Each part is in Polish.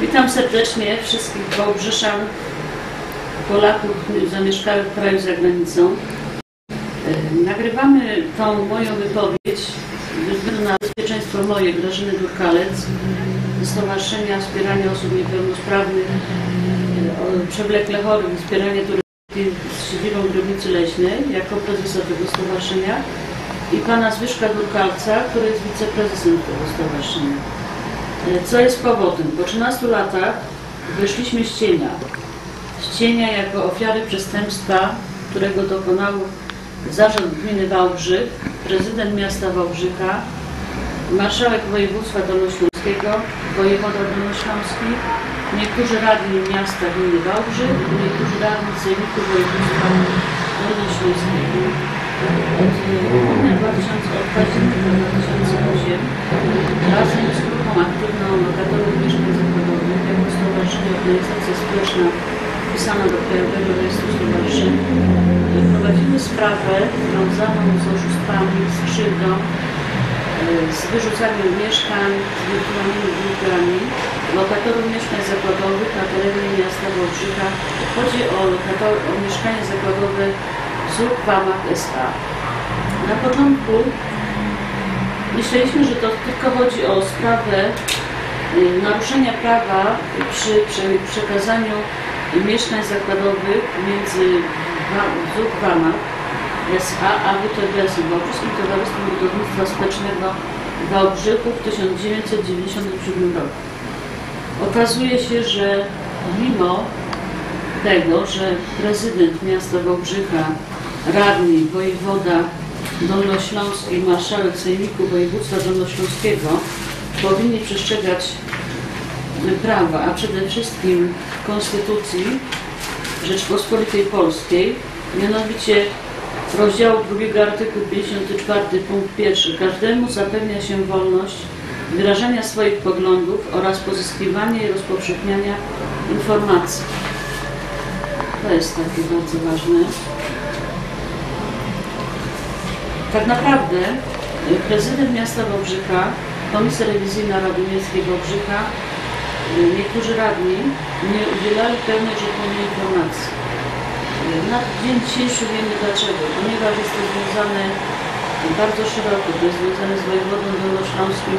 Witam serdecznie wszystkich Wałbrzyszan, Polaków zamieszkałych w kraju za granicą. E, Nagrywamy tą moją wypowiedź ze względu na bezpieczeństwo moje, Grażyny Durkalec, ze Stowarzyszenia Wspierania Osób Niepełnosprawnych, e, przewlekle chorych, wspieranie turystyki z siedzibą Grobnicy Leśnej, jako prezesa tego stowarzyszenia i pana Zbyszka Durkalca, który jest wiceprezesem tego stowarzyszenia. E, Co jest powodem? Po 13 latach wyszliśmy z cienia. Z cienia jako ofiary przestępstwa, którego dokonał zarząd gminy Wałbrzych, prezydent miasta Wałbrzycha, marszałek województwa dolnośląskiego, wojewoda dolnośląski, niektórzy radni miasta gminy Wałbrzych, niektórzy radni sejmiku województwa dolnośląskiego. Od grudnia 2000 od października 2008 razem z aktywną lokatorów mieszkań zakładowych jako Stowarzyszenie Organizacja Społeczna wpisana do Krajowego Rejestru Stowarzyszeń prowadzimy sprawę związaną z oszustwami, z krzywdą, e, z wyrzucaniem mieszkań, z wirtualnymi bunkierami lokatorów mieszkań zakładowych na terenie miasta Wałbrzycha. Chodzi o, lokator, o mieszkania zakładowe ZUK Wamach S.A. Na początku myśleliśmy, że to tylko chodzi o sprawę y, naruszenia prawa przy prze- przekazaniu mieszkań zakładowych między Wamach S.A. a WTBS-em, Wałbrzyskim Towarzystwem Budownictwa Społecznego Wałbrzychu w 1997 roku. Okazuje się, że mimo tego, że prezydent miasta Wałbrzycha, radni, wojewoda dolnośląski, marszałek Sejmiku Województwa Dolnośląskiego powinni przestrzegać prawa, a przede wszystkim Konstytucji Rzeczpospolitej Polskiej, mianowicie rozdziału 2 artykuł 54 punkt 1 każdemu zapewnia się wolność wyrażania swoich poglądów oraz pozyskiwania i rozpowszechniania informacji. To jest takie bardzo ważne. Tak naprawdę y, prezydent miasta Wałbrzycha, Komisja Rewizyjna Rady Miejskiej Wałbrzycha, y, niektórzy radni nie udzielali pełnej rzetelnej informacji. Na dzień dzisiejszy wiemy dlaczego. Ponieważ jest to związane bardzo szeroko, to jest związane z wojewodą dolnośląskim,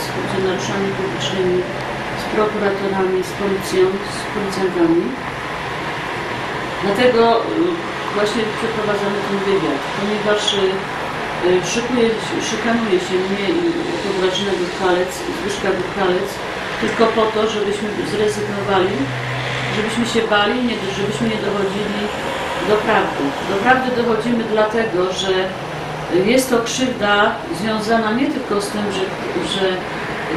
z funkcjonariuszami publicznymi, z prokuratorami, z policją, z policjantami. Dlatego y, właśnie przeprowadzamy ten wywiad, ponieważ szykuje, szykanuje się mnie i Grażynę Durkalec, Zbyszka Durkalec, tylko po to, żebyśmy zrezygnowali, żebyśmy się bali, nie, żebyśmy nie dochodzili do prawdy. Do prawdy dochodzimy dlatego, że jest to krzywda związana nie tylko z tym, że, że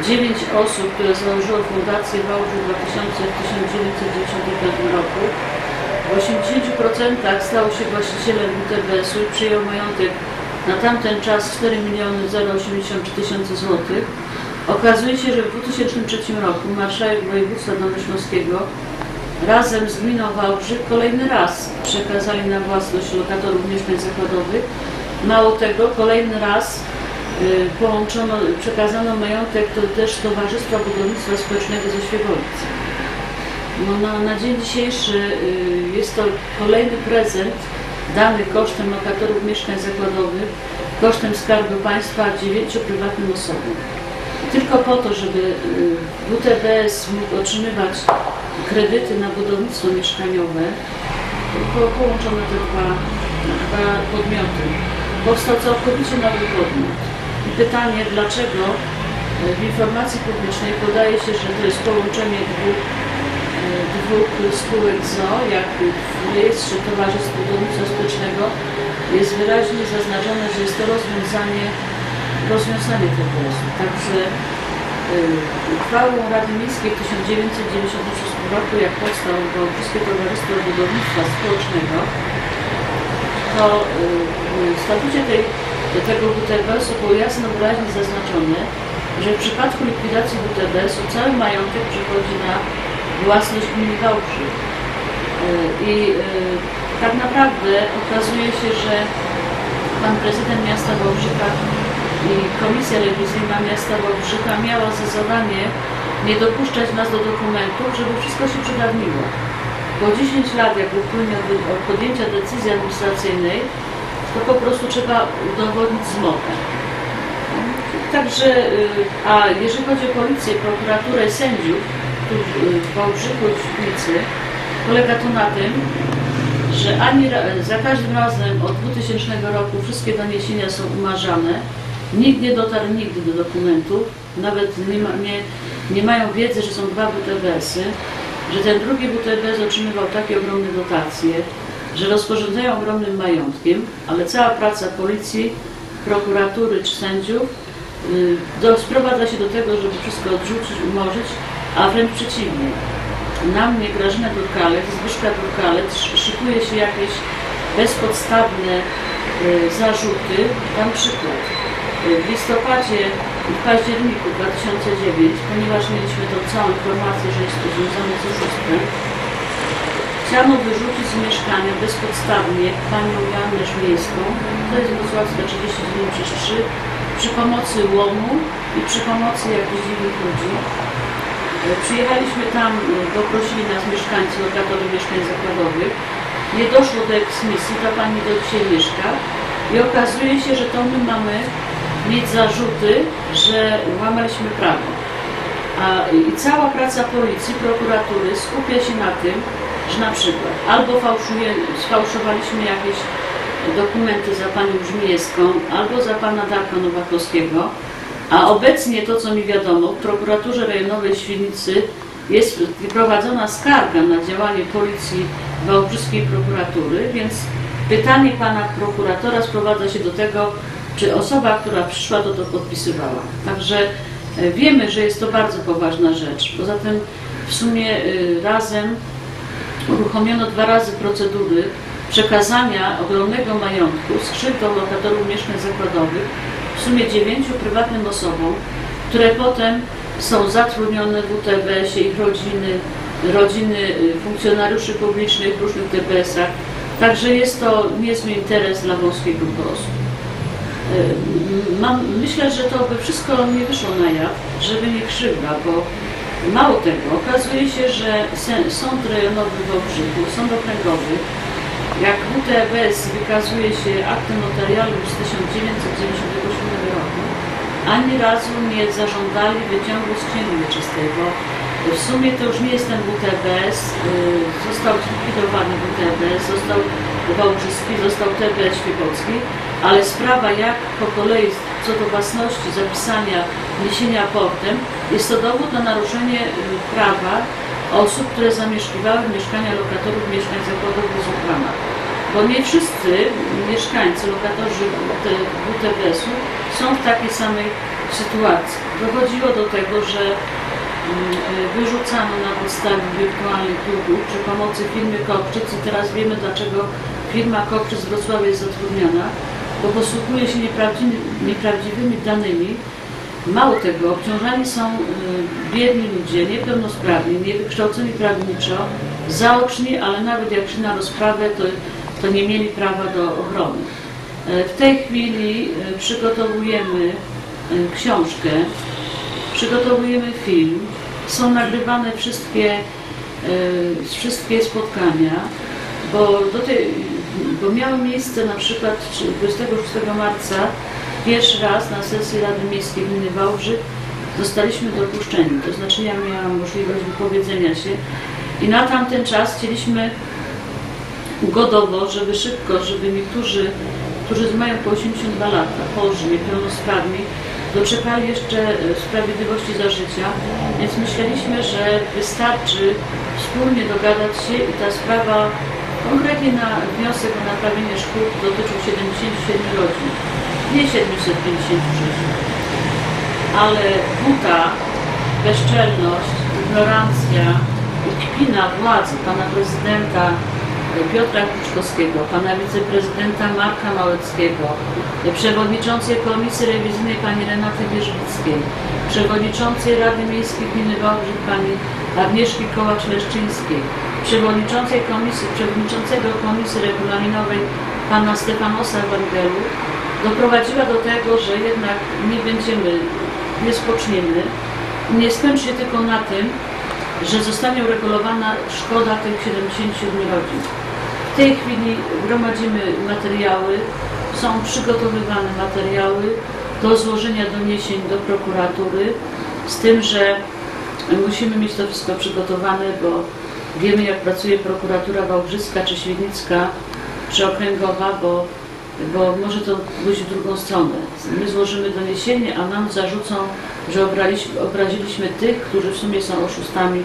9 osób, które założyło Fundację Wałbrzych 2000 w 1995 roku, w 80% stał się właścicielem WTBS-u i przyjął majątek na tamten czas 4 miliony 083 tysiące złotych. Okazuje się, że w 2003 roku marszałek województwa dolnośląskiego razem z gminą Wałbrzych kolejny raz przekazali na własność lokatorów mieszkań zakładowych. Mało tego, kolejny raz y, połączono, przekazano majątek do też Towarzystwa Budownictwa Społecznego ze Świebowic. No, na, na dzień dzisiejszy y, jest to kolejny prezent dany kosztem lokatorów mieszkań zakładowych, kosztem Skarbu Państwa dziewięciu prywatnym osobom. Tylko po to, żeby y, WTBS mógł otrzymywać kredyty na budownictwo mieszkaniowe, po- połączono te dwa, dwa podmioty. Powstał całkowicie nowy podmiot. I pytanie, dlaczego y, w informacji publicznej podaje się, że to jest połączenie dwóch dwóch spółek ZO, jak w rejestrze Towarzystw Budownictwa Społecznego jest wyraźnie zaznaczone, że jest to rozwiązanie, rozwiązanie TBS-u. Także y, uchwałą Rady Miejskiej w 1996 roku, jak powstało Wałbrzyskie Towarzystwo Budownictwa Społecznego, to y, w statucie tej, tego WTBS-u było jasno wyraźnie zaznaczone, że w przypadku likwidacji WTBS-u cały majątek przechodzi na własność gminy Wałbrzych. Y, I y, tak naprawdę okazuje się, że pan prezydent miasta Wałbrzycha i komisja rewizyjna miasta Wałbrzycha miała za zadanie nie dopuszczać nas do dokumentów, żeby wszystko się przedawniło. Bo 10 lat, jak upłynie od, od podjęcia decyzji administracyjnej, to po prostu trzeba udowodnić zmowę. Także, y, a jeżeli chodzi o policję, prokuraturę sędziów, w Wałbrzychu w Świdnicy, polega to na tym, że ani za każdym razem od 2000 roku wszystkie doniesienia są umarzane, nikt nie dotarł nigdy do dokumentów, nawet nie, ma, nie, nie mają wiedzy, że są dwa WTBS-y, że ten drugi WTBS otrzymywał takie ogromne dotacje, że rozporządzają ogromnym majątkiem, ale cała praca policji, prokuratury czy sędziów y, do, sprowadza się do tego, żeby wszystko odrzucić, umorzyć, a wręcz przeciwnie. Na mnie Grażyna Durkalec, Zbyszka Durkalec sz- szykuje się jakieś bezpodstawne y, zarzuty. Dam przykład. Y, W listopadzie i w październiku 2009, ponieważ mieliśmy tą całą informację, że jest to związane z oszustwem, chciano wyrzucić z mieszkania bezpodstawnie panią Joannę Żmiejską, to jest Wrocławska 39 przez 3, przy pomocy łomu i przy pomocy jakichś dziwnych ludzi. E, Przyjechaliśmy tam, e, bo prosili nas mieszkańcy, lokatorzy mieszkań zakładowych. Nie doszło do eksmisji, ta pani do dzisiaj mieszka i okazuje się, że to my mamy mieć zarzuty, że łamaliśmy prawo. A, I cała praca policji, prokuratury skupia się na tym, że na przykład albo fałszuje, sfałszowaliśmy jakieś dokumenty za panią Brzmiejską, albo za pana Darka Nowakowskiego, a obecnie to, co mi wiadomo, w prokuraturze rejonowej w Świdnicy jest prowadzona skarga na działanie policji Wałbrzyskiej prokuratury, więc pytanie pana prokuratora sprowadza się do tego, czy osoba, która przyszła, to to podpisywała. Także e, wiemy, że jest to bardzo poważna rzecz. Poza tym w sumie y, razem uruchomiono dwa razy procedury przekazania ogromnego majątku z krzywdą lokatorów mieszkań zakładowych sumie dziewięciu prywatnym osobom, które potem są zatrudnione w WTBS-ie, ich rodziny, rodziny y, funkcjonariuszy publicznych w różnych TBS-ach. Także jest to niezły interes dla wąskiej grupy osób. Y, Mam, myślę, że to by wszystko nie wyszło na jaw, żeby nie krzywda, bo mało tego, okazuje się, że Sąd Rejonowy w Wałbrzychu, Sąd Okręgowy, jak WTBS wykazuje się aktem notarialnym z 1997 roku, ani razu nie zażądali wyciągu z księgi wieczystej, bo w sumie to już nie jest ten WTBS, y, został zlikwidowany WTBS, został Wałbrzyski, został TBS Świebocki, ale sprawa jak po kolei co do własności, zapisania, niesienia portem, jest to dowód na naruszenie y, prawa osób, które zamieszkiwały mieszkania lokatorów mieszkań zakładowych Ukrana. Bo nie wszyscy mieszkańcy, lokatorzy WTBS-u są w takiej samej sytuacji. Dochodziło do tego, że mm, y, wyrzucano na podstawie wirtualnych długów przy pomocy firmy Kopczyc i teraz wiemy dlaczego firma Kopczyc z Wrocławia jest zatrudniona, bo posługuje się nieprawdziwymi danymi. Mało tego, obciążani są y, biedni ludzie, niepełnosprawni, niewykształceni prawniczo, zaoczni, ale nawet jak szli na rozprawę, to, to nie mieli prawa do obrony. E, W tej chwili e, przygotowujemy e, książkę, przygotowujemy film, są nagrywane wszystkie, wszystkie spotkania, bo, do tej, bo miały miejsce na przykład 26 marca pierwszy raz na sesji Rady Miejskiej Gminy Wałbrzych zostaliśmy dopuszczeni, to znaczy ja miałam możliwość wypowiedzenia się i na tamten czas chcieliśmy ugodowo, żeby szybko, żeby niektórzy, którzy mają po 82 lata, chorzy, niepełnosprawni, doczekali jeszcze e, sprawiedliwości za życia, więc myśleliśmy, że wystarczy wspólnie dogadać się i ta sprawa konkretnie na wniosek o naprawienie szkód dotyczył 77 rodzin, nie 756 ale buta, bezczelność, ignorancja i kpina władzy pana prezydenta Piotra Kuczkowskiego, pana wiceprezydenta Marka Małeckiego, przewodniczącej Komisji Rewizyjnej pani Renaty Wierzbickiej, przewodniczącej Rady Miejskiej Gminy Wałbrzych pani Agnieszki Kołacz-Leszczyńskiej, przewodniczącej komisji, przewodniczącego Komisji Regulaminowej pana Stefanosa Wangelu doprowadziła do tego, że jednak nie będziemy, nie spoczniemy nie skończy się tylko na tym, że zostanie uregulowana szkoda tych 77 rodzin. W tej chwili gromadzimy materiały, są przygotowywane materiały do złożenia doniesień do prokuratury, z tym, że musimy mieć to wszystko przygotowane, bo wiemy jak pracuje prokuratura wałbrzyska czy świdnicka, czy okręgowa, bo, bo może to pójść w drugą stronę. My złożymy doniesienie, a nam zarzucą, że obraziliśmy tych, którzy w sumie są oszustami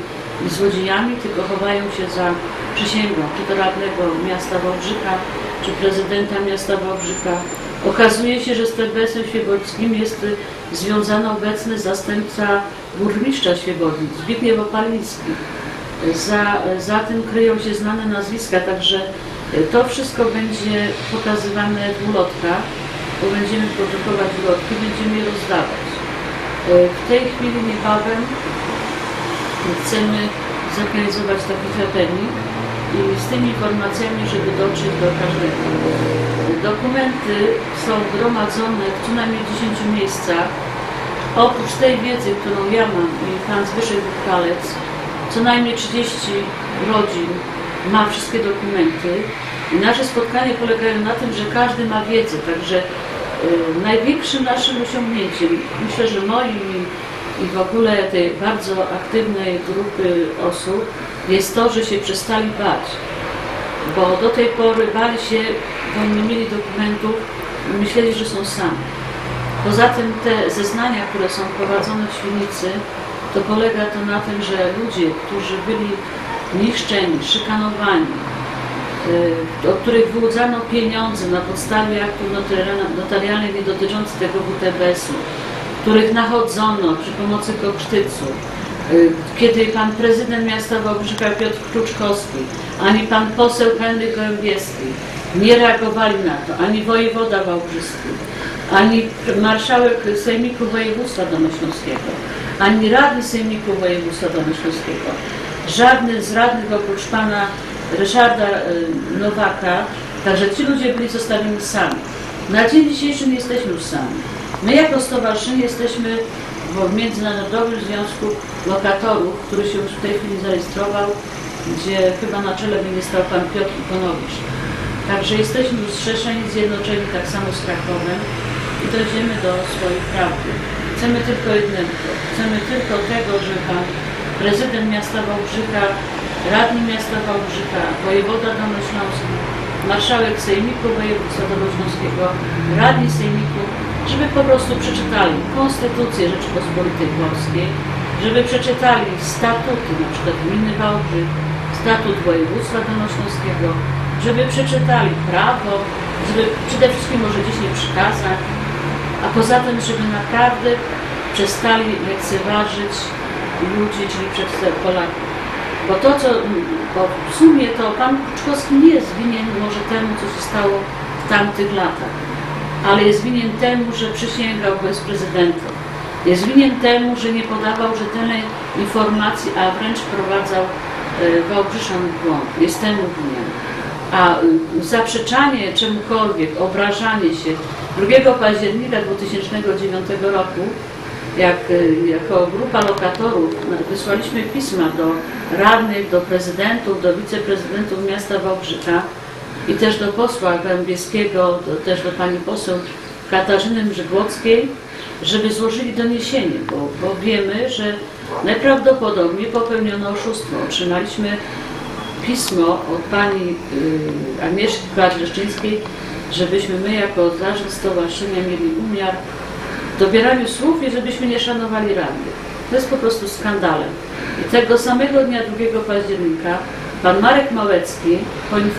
i złodziejami, tylko chowają się za przysięgą, czy to radnego miasta Wałbrzycha, czy prezydenta miasta Wałbrzycha. Okazuje się, że z TBS-em Świebodzkim jest y, związany obecny zastępca burmistrza Świebodzic, Zbigniew Opaliński. Za, za tym kryją się znane nazwiska, także to wszystko będzie pokazywane w ulotkach, bo będziemy produkować ulotki, będziemy je rozdawać. Y, W tej chwili niebawem chcemy zorganizować taki happening i z tymi informacjami, żeby dotrzeć do każdego. Dokumenty są gromadzone w co najmniej 10 miejscach. Oprócz tej wiedzy, którą ja mam i pan Zbyszek Bukalec, co najmniej 30 rodzin ma wszystkie dokumenty. Nasze spotkania polegają na tym, że każdy ma wiedzę, także y, największym naszym osiągnięciem, myślę, że moim i, i w ogóle tej bardzo aktywnej grupy osób jest to, że się przestali bać. Bo do tej pory bali się, bo nie mieli dokumentów, myśleli, że są sami. Poza tym te zeznania, które są prowadzone w Świnicy, to polega to na tym, że ludzie, którzy byli niszczeni, szykanowani, y, od których wyłudzano pieniądze na podstawie aktów notarialnych- nie dotyczących tego WTBS-u, których nachodzono przy pomocy koksztycu, y, kiedy pan prezydent miasta Wałbrzycha Piotr Kruczkowski, ani pan poseł Henryk Gołębieski nie reagowali na to, ani wojewoda wałbrzyski, ani marszałek Sejmiku Województwa Dolnośląskiego, ani radny Sejmiku Województwa Dolnośląskiego. Żadny z radnych oprócz pana Ryszarda y, Nowaka, także ci ludzie byli zostawieni sami. Na dzień dzisiejszy nie jesteśmy już sami. My jako stowarzyszenie jesteśmy w Międzynarodowym Związku Lokatorów, który się już w tej chwili zarejestrował, gdzie chyba na czele będzie stał pan Piotr Ikonowicz. Także jesteśmy już zrzeszeni, zjednoczeni tak samo z Krakowem i dojdziemy do swojej prawdy. Chcemy tylko jednego. Chcemy tylko tego, że pan prezydent miasta Wałbrzycha, radni miasta Wałbrzycha, wojewoda dolnośląski, marszałek Sejmiku Województwa Dolnośląskiego, radni Sejmiku, żeby po prostu przeczytali Konstytucję Rzeczypospolitej Polskiej, żeby przeczytali statuty przykład gminy Wałbrzych, statut województwa dolnośląskiego, żeby przeczytali prawo, żeby przede wszystkim może 10 przykazań, a poza tym, żeby naprawdę przestali lekceważyć ludzi, czyli przez Polaków. Bo to, co, bo w sumie to pan Kruczkowski nie jest winien może temu, co się stało w tamtych latach, ale jest winien temu, że przysięgał bez prezydenta. Jest winien temu, że nie podawał rzetelnej informacji, a wręcz wprowadzał e, Wałbrzyszan w błąd. Jest temu winien. A y, zaprzeczanie czemukolwiek, obrażanie się 2 października 2009 roku, jak y, jako grupa lokatorów na- wysłaliśmy pisma do radnych, do prezydentów, do wiceprezydentów miasta Wałbrzycha i też do posła Gębieskiego, do, też do pani poseł Katarzyny Mrzygłockiej, żeby złożyli doniesienie, bo, bo wiemy, że najprawdopodobniej popełniono oszustwo. Otrzymaliśmy pismo od pani y, Agnieszki Kwadleszczyńskiej, żebyśmy my jako zarząd stowarzyszenia mieli umiar dobieraniu słów i żebyśmy nie szanowali radnych. To jest po prostu skandalem. I tego samego dnia 2 października pan Marek Małecki poinformował